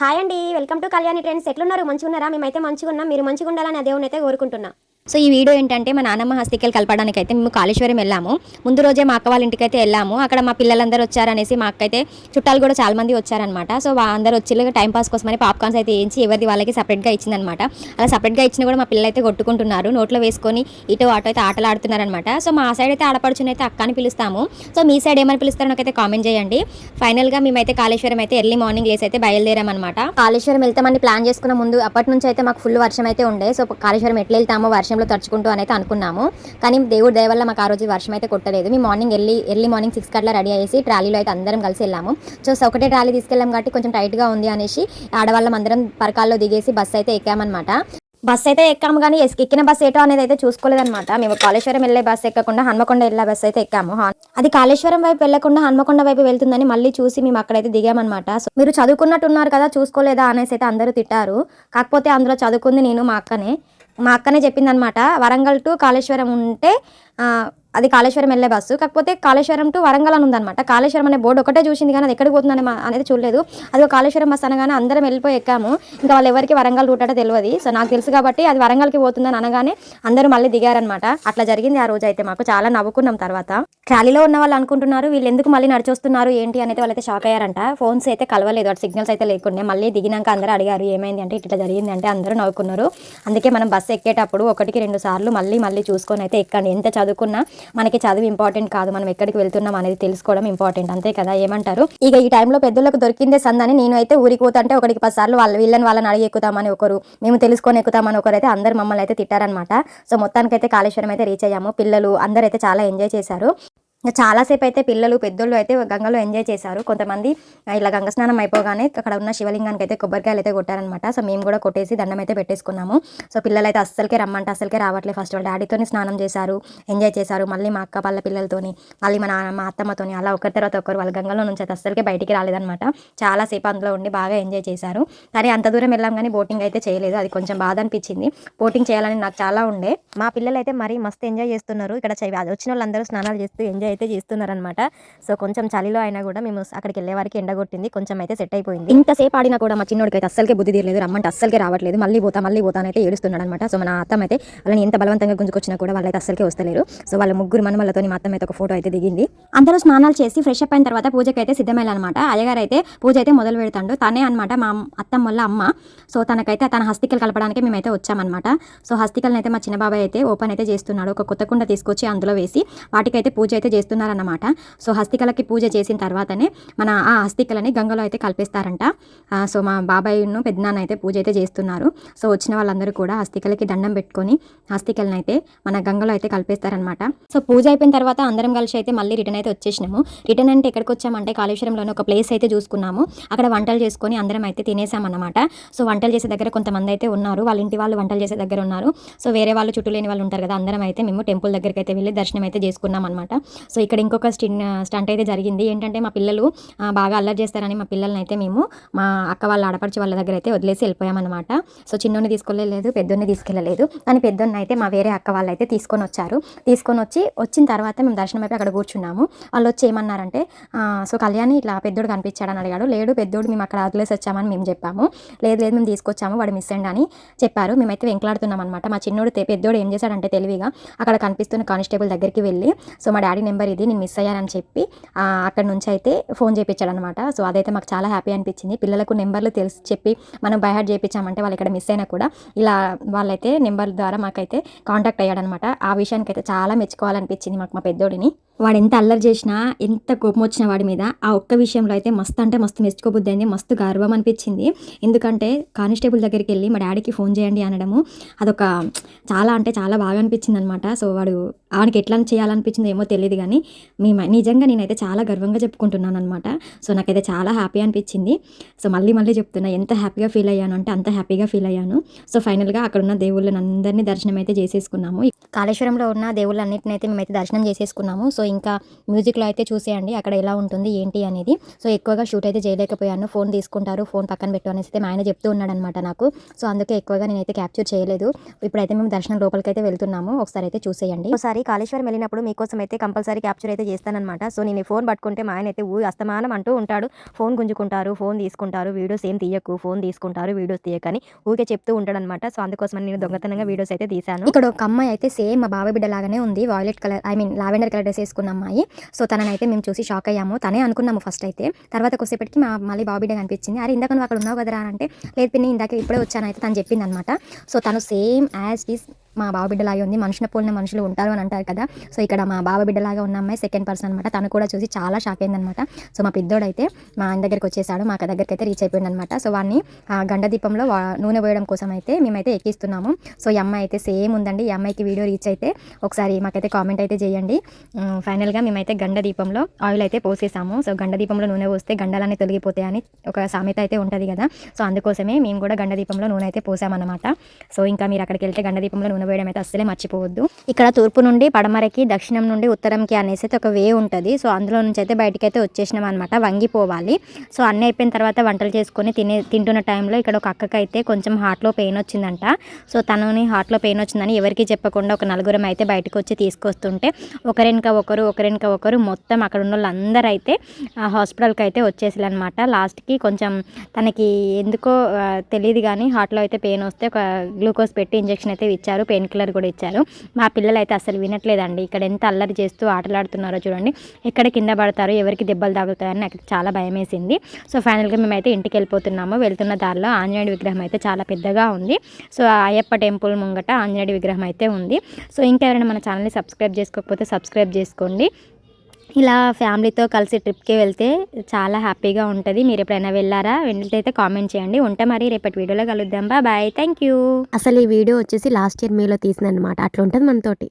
Hi అండి welcome to Kalyani trends ఎట్లున్నారు? మంచిగా ఉన్నారా మేమైతే మంచిగా ఉన్నాం మీరు మంచిగా ఉండాలని దేవుని అయితే కోరుకుంటున్నా. సో ఈ వీడియో ఏంటంటే మా నాన్నమ్మ హస్తికలు కలపడానికి అయితే మేము కాళేశ్వరం వెళ్ళాము. ముందు రోజే మా అక్క వాళ్ళ ఇంటికి అయితే వెళ్ళాము. అక్కడ మా పిల్లలందరూ వచ్చారనేసి మా అక్క అయితే చుట్టాలు కూడా చాలా మంది వచ్చారనమాట సో అందరూ వచ్చి టైం పాస్ కోసమని పాప్కార్న్స్ అయితే వేయించి ఎవరిది వాళ్ళకి సపరేట్గా ఇచ్చిందనమాట అలా సపరేట్గా ఇచ్చిన కూడా మా పిల్లలు అయితే కొట్టుకుంటున్నారు. నోట్లో వేసుకొని ఇటు అటు అయితే ఆటలు ఆడుతున్నారనమాట సో మా సైడ్ అయితే ఆడపడుచుని అయితే అక్కని పిలుస్తాము. సో మీ సైడ్ ఏమని పిలుస్తారో నాకైతే కామెంట్ చేయండి. ఫైనల్గా మేమైతే కాళేశ్వరం అయితే ఎర్లీ మార్నింగ్ లేసి అయితే బయలుదేరామన్నమాట. కాళేశ్వరం వెళ్తామని ప్లాన్ చేసుకున్న ముందు అప్పటి నుంచి అయితే మాకు ఫుల్ వర్షం అయితే ఉండే. సో కాళేశ్వరం ఎట్లా వెళ్తామో వర్షం వర్షంలో తడుచుకుంటూ అని అయితే అనుకున్నాము. కానీ దేవుడి దయ వల్ల మాకు ఆ రోజు వర్షం అయితే కొట్టలేదు. మేము morning early early morning six కట్లా రెడీ అయ్యేసి ట్రాలీలో అయితే అందరం కలిసి వెళ్ళాము. సో ఒకటే ట్రాలీ తీసుకెళ్ళాం కాబట్టి కొంచెం టైట్గా ఉంది అనేసి ఆడవాళ్ళం అందరం పరకాల్లో దిగేసి బస్సు అయితే ఎక్కామన్నమాట. బస్ అయితే ఎక్కాము కానీ ఎస్- ఎక్కిన బస్ ఏటో అనేది అయితే చూసుకోలేదన్నమాట. మేము కాళేశ్వరం వెళ్ళే బస్ ఎక్కకుండా హన్మకొండ వెళ్ళే బస్ అయితే ఎక్కాము. అది కాళేశ్వరం వైపు వెళ్ళకుండా హన్మకొండ వైపు వెళ్తుందని మళ్ళీ చూసి మేము అక్కడైతే దిగామన్నమాట. సో మీరు చదువుకున్నట్టున్నారు కదా చూసుకోలేదా అనేసి అయితే అందరూ తిట్టారు. కాకపోతే అందులో చదువుకుంది నేను మా అక్కనే. మా అక్కనే చెప్పిందనమాట వరంగల్ టు కాళేశ్వరం ఉంటే అది కాళేశ్వరం వెళ్ళే బస్సు. కాకపోతే కాళేశ్వరం టు వరంగల్ అని ఉందన్నమాట. కాళేశ్వరం అనే బోర్డు ఒకటే చూసింది కానీ అది ఎక్కడికి పోతుందని అనేది చూడలేదు. అది కాళేశ్వరం బస్ అనగానే అందరం వెళ్ళిపోయి ఎక్కాము. ఇంకా వాళ్ళు ఎవరికి వరంగల్ రూట్ అంటే తెలియదు సో నాకు తెలుసు కాబట్టి అది వరంగల్కి పోతుందని అనగానే అందరూ మళ్ళీ దిగారనమాట అట్లా జరిగింది ఆ రోజు అయితే మాకు. చాలా నవ్వుకున్నాం తర్వాత. ట్రాలీలో ఉన్న వాళ్ళు అనుకుంటున్నారు వీళ్ళు ఎందుకు మళ్ళీ నడిచొస్తున్నారు ఏంటి అనేది వాళ్ళైతే షాక్ అయ్యారంట. ఫోన్స్ అయితే కలవలేదు అటు సిగ్నల్స్ అయితే లేకుండా. మళ్ళీ దిగినాక అందరూ అడిగారు ఏమైంది అంటే ఇట్లా జరిగింది అంటే అందరూ నవ్వుకున్నారు. అందుకే మనం బస్సు ఎక్కేటప్పుడు ఒకటికి రెండు సార్లు మళ్ళీ మళ్ళీ చూసుకొని అయితే ఎక్కండి. ఎంత చదువు చదువుకున్నా మనకి చదువు ఇంపార్టెంట్ కాదు మనం ఎక్కడికి వెళ్తున్నాం అనేది తెలుసుకోవడం ఇంపార్టెంట్. అంతే కదా? ఏమంటారు? ఇక ఈ టైంలో పెద్దలకు దొరికిందే సందని నేను అయితే ఊరికి పోతుంటే ఒకటికి పది సార్లు వాళ్ళ వీళ్ళని వాళ్ళని అడిగి ఎక్కుతామని ఒకరు మేము తెలుసుకొని ఎక్కుతామని ఒకరు అయితే అందరు మమ్మల్ని అయితే తిట్టారనమాట సో మొత్తానికైతే కాళేశ్వరం అయితే రీచ్ అయ్యాము. పిల్లలు అందరైతే చాలా ఎంజాయ్ చేశారు. చాలాసేపు అయితే పిల్లలు పెద్దోళ్ళు అయితే గంగలో ఎంజాయ్ చేశారు. కొంతమంది ఇలా గంగ స్నానం అయిపోగానే అక్కడ ఉన్న శివలింగానికి అయితే కొబ్బరికాయలు అయితే కొట్టారనమాట సో మేము కూడా కొట్టేసి దండం అయితే పెట్టేసుకున్నాము. సో పిల్లలు అయితే అస్సలకే రమ్మంటే అస్సలకే రావట్లేదు. ఫస్ట్ వాళ్ళ డాడీతోనే స్నానం చేశారు ఎంజాయ్ చేశారు. మళ్ళీ మా అక్క వాళ్ళ పిల్లలతోని మళ్ళీ మా నాన్న మా అత్తమ్మతోని అలా ఒకరి తర్వాత ఒకరు వాళ్ళ గంగలో నుంచి అయితే అస్సలకే బయటికి రాలేదనమాట చాలాసేపు అందులో ఉండి బాగా ఎంజాయ్ చేశారు. కానీ అంత దూరం వెళ్ళాం కానీ బోటింగ్ అయితే చేయలేదు. అది కొంచెం బాధ అనిపించింది. బోటింగ్ చేయాలని నాకు చాలా ఉండే. మా పిల్లలు అయితే మరీ మస్తు ఎంజాయ్ చేస్తున్నారు. ఇక్కడ వచ్చిన వాళ్ళందరూ స్నానాలు చేస్తూ ఎంజాయ్ అయితే చేస్తున్నారనమాట సో కొంచెం చలిలో అయినా కూడా మేము అక్కడికి వెళ్ళే వారికి ఎండ కొట్టింది కొంచెం అయితే సెట్ అయిపోయింది. ఇంతసేపు ఆడినా కూడా మా చిన్నోడికి అయితే అస్సలకే బుద్ధి తీరలేదు. రమ్మంటే అస్సలకే రావట్లేదు. మళ్ళీ పోతా మళ్ళీ పోతా అయితే ఏడుస్తున్నాడు అనమాట సో మన అత్తమ్మ అయితే వాళ్ళని ఎంత బలవంతంగా గుంజుకొచ్చినా కూడా వాళ్ళైతే అస్సలకే వస్తలేరు. సో వాళ్ళ ముగ్గురు మనమలతో మా అత్తమ్మ అయితే ఒక ఫోటో అయితే దిగింది. అందరూ స్నానాలు చేసి ఫ్రెష్ అప్ అయిన తర్వాత పూజకి అయితే సిద్ధమయ్యాలన్నమాట అయ్యగారు అయితే పూజ అయితే మొదలు పెడతాడు తనే అనమాట మా అత్తమ్మ వల్ల అమ్మ. సో తనకైతే తన హస్తికలు కలపడానికి మేమైతే వచ్చామన్నమాట. సో హస్తికలను అయితే మా చిన్న బాబాయ్ అయితే ఓపెన్ అయితే చేస్తున్నాడు. ఒక కొత్త కుండ తీసుకొచ్చి అందులో వేసి వాటికైతే పూజ అయితే చేస్తున్నారన్నమాట. సో హస్తికలకి పూజ చేసిన తర్వాతనే మన ఆ హస్తికలని గంగలో అయితే కలిపేస్తారంట. సో మా బాబాయ్ను పెద్దనాన్న అయితే పూజ అయితే చేస్తున్నారు. సో వచ్చిన వాళ్ళందరూ కూడా హస్తికలకి దండం పెట్టుకొని హస్తికలను అయితే మన గంగలో అయితే కలిపేస్తారనమాట సో పూజ అయిపోయిన తర్వాత అందరం కలిసి అయితే మళ్ళీ రిటర్న్ అయితే వచ్చేసినాము. రిటర్న్ అంటే ఎక్కడికి వచ్చామంటే కాళేశ్వరంలోనే ఒక ప్లేస్ అయితే చూసుకున్నాము. అక్కడ వంటలు చేసుకొని అందరం అయితే తినేసామన్నమాట. సో వంటలు చేసే దగ్గర కొంతమంది అయితే ఉన్నారు. వాళ్ళ ఇంటి వాళ్ళు వంటలు చేసే దగ్గర ఉన్నారు. సో వేరే వాళ్ళు చుట్టూ లేని వాళ్ళు ఉంటారు కదా అందరం అయితే మేము టెంపుల్ దగ్గరికి అయితే వెళ్ళి దర్శనం అయితే చేసుకున్నాం అనమాట సో ఇక్కడ ఇంకొక స్టిన్ స్టంట్ అయితే జరిగింది. ఏంటంటే మా పిల్లలు బాగా అల్లరి చేస్తారని మా పిల్లల్ని అయితే మేము మా అక్క వాళ్ళ ఆడపడిచి వాళ్ళ దగ్గర అయితే వదిలేసి వెళ్ళిపోయామన్నమాట. సో చిన్నోని తీసుకెళ్ళలేదు పెద్దోని తీసుకెళ్ళలేదు. కానీ పెద్దోన్ని అయితే మా వేరే అక్క వాళ్ళు అయితే తీసుకొని వచ్చారు. తీసుకొని వచ్చి వచ్చిన తర్వాత మేము దర్శనం అయిపోయి అక్కడ కూర్చున్నాము. వాళ్ళు వచ్చి ఏమన్నారంటే సో కళ్యాణి ఇట్లా పెద్దోడు కనిపించాడని అడిగాడు. లేడు పెద్దోడు మేము అక్కడ వదిలేసి వచ్చామని మేము చెప్పాము. లేదు లేదు మేము తీసుకొచ్చాము వాడు మిస్ అండ్ అని చెప్పారు. మేమైతే వెంకలాడుతున్నాం అనమాట మా చిన్నోడు పెద్దోడు ఏం చేశాడంటే తెలివిగా అక్కడ కనిపిస్తున్న కానిస్టేబుల్ దగ్గరికి వెళ్ళి సో మా డాడీ నెంబర్ నెంబర్ ఇది నేను మిస్ అయ్యానని చెప్పి అక్కడ నుంచి అయితే ఫోన్ చేయించాడనమాట సో అదైతే మాకు చాలా హ్యాపీ అనిపించింది. పిల్లలకు నెంబర్లు తెలిసి చెప్పి మనం బైహార్ట్ చేయించామంటే వాళ్ళు ఇక్కడ మిస్ అయినా కూడా ఇలా వాళ్ళైతే నెంబర్ ద్వారా మాకైతే కాంటాక్ట్ అయ్యాడనమాట ఆ విషయానికి అయితే చాలా మెచ్చుకోవాలనిపించింది మాకు మా పెద్దోడిని. వాడు ఎంత అల్లరి చేసినా ఎంత కోపం వచ్చిన వాడి మీద ఆ ఒక్క విషయంలో అయితే మస్తు అంటే మస్తు మెచ్చుకోబుద్ది అయింది మస్తు గర్వం అనిపించింది. ఎందుకంటే కానిస్టేబుల్ దగ్గరికి వెళ్ళి మా డాడీకి ఫోన్ చేయండి అనడము అదొక చాలా అంటే చాలా బాగా అనిపించింది అనమాట సో వాడు ఆనికి ఎట్లా చేయాలనిపించిందో ఏమో తెలియదు కానీ మేము నిజంగా నేనైతే చాలా గర్వంగా చెప్పుకుంటున్నాను అనమాట సో నాకైతే చాలా హ్యాపీ అనిపించింది. సో మళ్ళీ మళ్ళీ చెప్తున్నా ఎంత హ్యాపీగా ఫీల్ అయ్యాను అంటే అంత హ్యాపీగా ఫీల్ అయ్యాను. సో ఫైనల్గా అక్కడ ఉన్న దేవుళ్ళని అందరినీ దర్శనం అయితే చేసేసుకున్నాము. కాళేశ్వరంలో ఉన్న దేవుళ్ళన్నిటిని అయితే మేమైతే దర్శనం చేసేసుకున్నాము. సో ఇంకా మ్యూజిక్లో అయితే చూసేయండి అక్కడ ఎలా ఉంటుంది ఏంటి అనేది. సో ఎక్కువగా షూట్ అయితే చేయలేకపోయాను. ఫోన్ తీసుకుంటారు ఫోన్ పక్కన పెట్టు అనేసి అయితే మా ఆయన చెప్తూ ఉన్నాడనమాట నాకు. సో అందుకే ఎక్కువగా నేనైతే క్యాప్చర్ చేయలేదు. ఇప్పుడైతే మేము దర్శనం లోపలికి అయితే వెళ్తున్నాము. ఒకసారి అయితే చూసేయండి. ఒకసారి కాళేశ్వరం వెళ్ళినప్పుడు మీకోసం అయితే కంపల్సరీ ఒకసారి క్యాప్చర్ అయితే చేస్తానమాట సో నేను ఫోన్ పట్టుకుంటే మా ఆయన అయితే ఊ అస్తమానం అంటూ ఉంటాడు. ఫోన్ గుంజుకుంటారు ఫోన్ తీసుకుంటారు వీడియోస్ ఏం తీయకు ఫోన్ తీసుకుంటారు వీడియోస్ తీయకని ఊరికే చెప్తూ ఉంటాడు అనమాట సో అందుకోసం నేను దొంగతనంగా వీడియోస్ అయితే తీశాను. ఇక్కడ ఒక అమ్మాయి అయితే సేమ్ మా బాబాయ్ బిడ్డ లాగానే ఉంది. Violet colour I mean lavender colour dress వేసుకున్న అమ్మాయి. సో తననైతే మేము చూసి షాక్ అయ్యాము. తనే అనుకున్నాము ఫస్ట్ అయితే. తర్వాత కొద్దిసేపటికి మా మళ్ళీ బాబీ బిడ్డ కనిపించింది. అరే ఇందాక నువ్వు అక్కడ ఉన్నావు కదరా అని అంటే లేదు పిన్ని ఇందాక ఇప్పుడే వచ్చాను అయితే తను చెప్పింది అనమాట సో తను సేమ్ యాజ్ ఈస్ మా బావ బిడ్డలాగే ఉంది. మనుషుల పోలిన మనుషులు ఉంటారు అని అంటారు కదా. సో ఇక్కడ మా బావ బిడ్డలాగా ఉన్న అమ్మాయి సెకండ్ పర్సన్ అనమాట తను కూడా చూసి చాలా షాక్ అయిందనమాట సో మా పెద్దోడైతే మా ఆయన దగ్గరికి వచ్చేసాడు. మా అక్క దగ్గరికి అయితే రీచ్ అయిపోయింది అనమాట సో వాడిని గండ దీపంలో నూనె పోయడం కోసం అయితే మేమైతే ఎక్కిస్తున్నాము. సో ఈ అమ్మాయి అయితే సేమ్ ఉందండి. ఈ అమ్మాయికి వీడియో రీచ్ అయితే ఒకసారి మాకైతే కామెంట్ అయితే చేయండి. ఫైనల్గా మేమైతే గండ దీపంలో ఆయిల్ అయితే పోసేసాము. సో గండ దీపంలో నూనె పోస్తే గండలన్నీ తొలగిపోతాయని ఒక సామెత అయితే ఉంటుంది కదా. సో అందుకోసమే మేము కూడా గండ దీపంలో నూనె అయితే పోసామన్నమాట. సో ఇంకా మీరు అక్కడికి వెళ్తే గండ దీపంలో నూనె వేయడం అయితే అస్సలే మర్చిపోవద్దు. ఇక్కడ తూర్పు నుండి పడమరకి దక్షిణం నుండి ఉత్తరంకి అనేసి అయితే ఒక వే ఉంటుంది. సో అందులో నుంచి అయితే బయటకి అయితే వచ్చేసినాం అనమాట వంగిపోవాలి సో అన్నీ అయిపోయిన తర్వాత వంటలు చేసుకొని తినే తింటున్న టైంలో ఇక్కడ ఒక అక్కకైతే కొంచెం హార్ట్లో పెయిన్ వచ్చిందంట. సో తనని హార్ట్లో పెయిన్ వచ్చిందని ఎవరికి చెప్పకుండా ఒక నలుగురం అయితే బయటకు వచ్చి తీసుకొస్తుంటే ఒకరినక ఒకరు ఒకరినక ఒకరు మొత్తం అక్కడ ఉన్న వాళ్ళందరూ అయితే హాస్పిటల్కి అయితే వచ్చేసారనమాట లాస్ట్కి కొంచెం తనకి ఎందుకో తెలియదు కానీ హార్ట్లో అయితే పెయిన్ వస్తే ఒక గ్లూకోజ్ పెట్టి ఇంజెక్షన్ అయితే ఇచ్చారు. పెయిన్ కిల్లర్ కూడా ఇచ్చారు. మా పిల్లలు అయితే అసలు వినట్లేదండి. ఇక్కడ ఎంత అల్లరి చేస్తూ ఆటలాడుతున్నారో చూడండి. ఎక్కడ కింద పడతారో ఎవరికి దెబ్బలు తాగుతాయని నాకు చాలా భయం వేసింది సో ఫైనల్గా మేమైతే ఇంటికి వెళ్ళిపోతున్నాము. వెళ్తున్న దారిలో ఆంజనేయుడి విగ్రహం అయితే చాలా పెద్దగా ఉంది. సో అయ్యప్ప టెంపుల్ ముంగట ఆంజనేయుడి విగ్రహం అయితే ఉంది. సో ఇంకెవరైనా మన ఛానల్ని సబ్స్క్రైబ్ చేసుకోకపోతే సబ్స్క్రైబ్ చేసుకోండి. ఇలా ఫ్యామిలీతో కలిసి ట్రిప్కి వెళ్తే చాలా హ్యాపీగా ఉంటుంది. మీరు ఎప్పుడైనా వెళ్ళారా? వెళ్ళితే కామెంట్ చేయండి. ఉంటే మరి రేపటి వీడియోలో కలుద్దాం. బాయ్ థ్యాంక్ యూ అసలు ఈ వీడియో వచ్చేసి లాస్ట్ ఇయర్ మేలో తీసిందనమాట అట్లా ఉంటుంది మనతోటి.